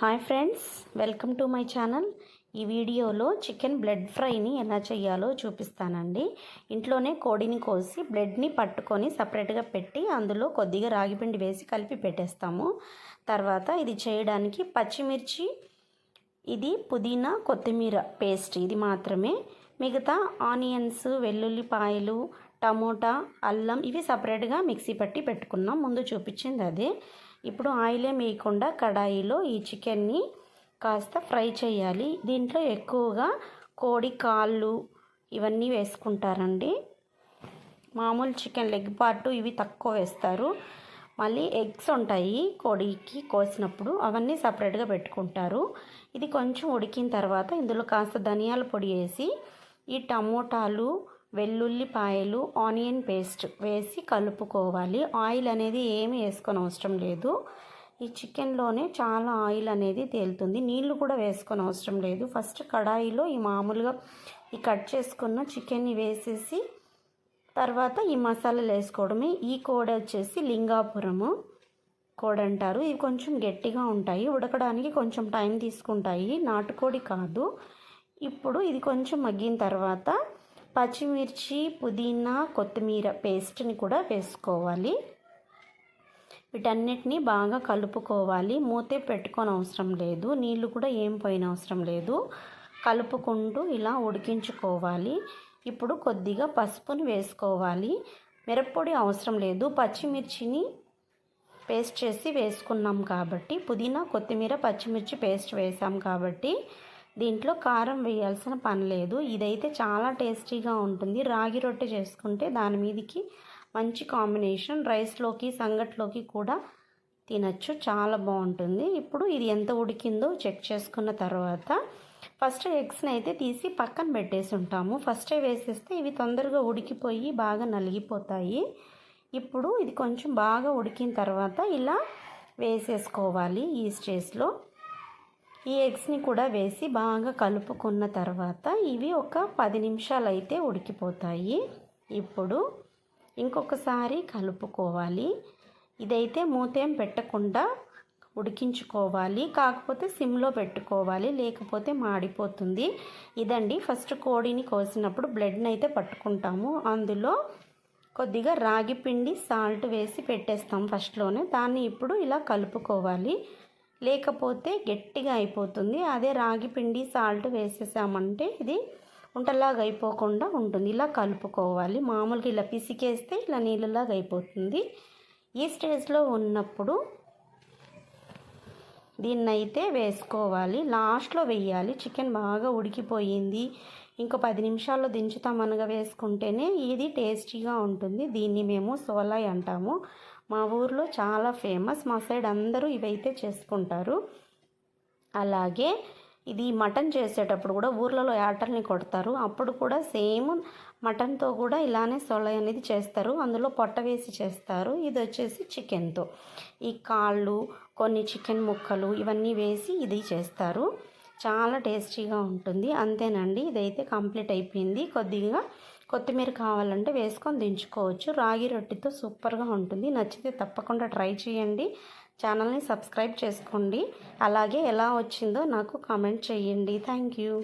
Hi friends welcome to my channel. ఈ వీడియోలో chicken blood ఫ్రైని ఎలా చేయాలో చూపిస్తానండి. ఇంట్లోనే కోడిని కోసి బ్లడ్ని పట్టుకొని సపరేట్గా పెట్టి అందులో కొద్దిగా రాగిపిండి వేసి కలిపి పెట్టేస్తాము. తర్వాత ఇది చేయడానికి పచ్చిమిర్చి ఇది పుదీనా కొత్తిమీర పేస్ట్ ఇది మాత్రమే. మిగతా ఆనియన్స్ వెల్లుల్లిపాయలు టమోటా అల్లం ఇవి సపరేట్గా మిక్సీ పట్టి పెట్టుకున్నాం. ముందు చూపించింది అదే. ఇప్పుడు ఆయిల్ వేయకుండా కడాయిలో ఈ చికెన్ని కాస్త ఫ్రై చేయాలి. దీంట్లో ఎక్కువగా కోడి కాళ్ళు ఇవన్నీ వేసుకుంటారండి. మామూలు చికెన్ లెగ్ పార్ట్ ఇవి తక్కువ వేస్తారు. మళ్ళీ ఎగ్స్ ఉంటాయి కోడికి కోసినప్పుడు అవన్నీ సపరేట్గా పెట్టుకుంటారు. ఇది కొంచెం ఉడికిన తర్వాత ఇందులో కాస్త ధనియాల పొడి వేసి ఈ టమోటాలు వెల్లుల్లిపాయలు ఆనియన్ పేస్ట్ వేసి కలుపుకోవాలి. ఆయిల్ అనేది ఏమి వేసుకొని అవసరం లేదు. ఈ చికెన్లోనే చాలా ఆయిల్ అనేది తేలుతుంది. నీళ్ళు కూడా వేసుకొని అవసరం లేదు. ఫస్ట్ కడాయిలో ఈ మామూలుగా ఈ కట్ చేసుకున్న చికెన్ని వేసేసి తర్వాత ఈ మసాలాలు వేసుకోవడమే. ఈ కోడ వచ్చేసి లింగాపురము కోడ అంటారు. ఇవి కొంచెం గట్టిగా ఉంటాయి. ఉడకడానికి కొంచెం టైం తీసుకుంటాయి. నాటుకోడి కాదు. ఇప్పుడు ఇది కొంచెం మగ్గిన తర్వాత పచ్చిమిర్చి పుదీనా కొత్తిమీర పేస్ట్ని కూడా వేసుకోవాలి. వీటన్నిటిని బాగా కలుపుకోవాలి. మూతే పెట్టుకొని అవసరం లేదు. నీళ్ళు కూడా ఏం పోయిన అవసరం లేదు. కలుపుకుంటూ ఇలా ఉడికించుకోవాలి. ఇప్పుడు కొద్దిగా పసుపుని వేసుకోవాలి. మిరప్పొడి అవసరం లేదు. పచ్చిమిర్చిని పేస్ట్ చేసి వేసుకున్నాం కాబట్టి పుదీనా కొత్తిమీర పచ్చిమిర్చి పేస్ట్ వేసాం కాబట్టి దీంట్లో కారం వేయాల్సిన పని లేదు. ఇదైతే చాలా టేస్టీగా ఉంటుంది. రాగి రొట్టె చేసుకుంటే దాని మీదకి మంచి కాంబినేషన్. రైస్లోకి సంగట్లోకి కూడా తినచ్చు. చాలా బాగుంటుంది. ఇప్పుడు ఇది ఎంత ఉడికిందో చెక్ చేసుకున్న తర్వాత ఫస్ట్ ఎగ్స్ని అయితే తీసి పక్కన పెట్టేసి ఉంటాము. ఫస్టే వేసేస్తే ఇవి తొందరగా ఉడికిపోయి బాగా నలిగిపోతాయి. ఇప్పుడు ఇది కొంచెం బాగా ఉడికిన తర్వాత ఇలా వేసేసుకోవాలి ఈ స్టేజ్లో. ఈ ఎగ్స్ని కూడా వేసి బాగా కలుపుకున్న తర్వాత ఇవి ఒక పది నిమిషాలు అయితే ఉడికిపోతాయి. ఇప్పుడు ఇంకొకసారి కలుపుకోవాలి. ఇదైతే మూతేం పెట్టకుండా ఉడికించుకోవాలి. కాకపోతే సిమ్లో పెట్టుకోవాలి. లేకపోతే మాడిపోతుంది. ఇదండి ఫస్ట్ కోడిని కోసినప్పుడు బ్లడ్ని అయితే పట్టుకుంటాము. అందులో కొద్దిగా రాగి పిండి సాల్ట్ వేసి పెట్టేస్తాం ఫస్ట్లోనే. దాన్ని ఇప్పుడు ఇలా కలుపుకోవాలి. లేకపోతే గట్టిగా అయిపోతుంది. అదే రాగి పిండి సాల్ట్ వేసేసామంటే ఇది ఉంటలాగా అయిపోకుండా ఉంటుంది. ఇలా కలుపుకోవాలి. మామూలుగా ఇలా పిసికేస్తే ఇలా నీళ్ళలాగా అయిపోతుంది. ఈ స్టేజ్లో ఉన్నప్పుడు దీన్నైతే వేసుకోవాలి. లాస్ట్లో వేయాలి. చికెన్ బాగా ఉడికిపోయింది. ఇంకో పది నిమిషాల్లో దించుతామనగా వేసుకుంటేనే ఇది టేస్టీగా ఉంటుంది. దీన్ని మేము సోలాయ్ అంటాము. మా ఊర్లో చాలా ఫేమస్. మా సైడ్ అందరూ ఇవైతే చేసుకుంటారు. అలాగే ఇది మటన్ చేసేటప్పుడు కూడా ఊర్లలో యాటల్ని కొడతారు. అప్పుడు కూడా సేమ్ మటన్తో కూడా ఇలానే సొలై అనేది చేస్తారు. అందులో పొట్ట వేసి చేస్తారు. ఇది వచ్చేసి చికెన్తో. ఈ కాళ్ళు కొన్ని చికెన్ ముక్కలు ఇవన్నీ వేసి ఇది చేస్తారు. చాలా టేస్టీగా ఉంటుంది. అంతేనండి. ఇదైతే కంప్లీట్ అయిపోయింది. కొద్దిగా కొత్తిమీర కావాలంటే వేసుకొని దించుకోవచ్చు. రాగి రొట్టెతో సూపర్గా ఉంటుంది. నచ్చితే తప్పకుండా ట్రై చేయండి. ఛానల్ని సబ్స్క్రైబ్ చేసుకోండి. అలాగే ఎలా వచ్చిందో నాకు కామెంట్ చేయండి. Thank you.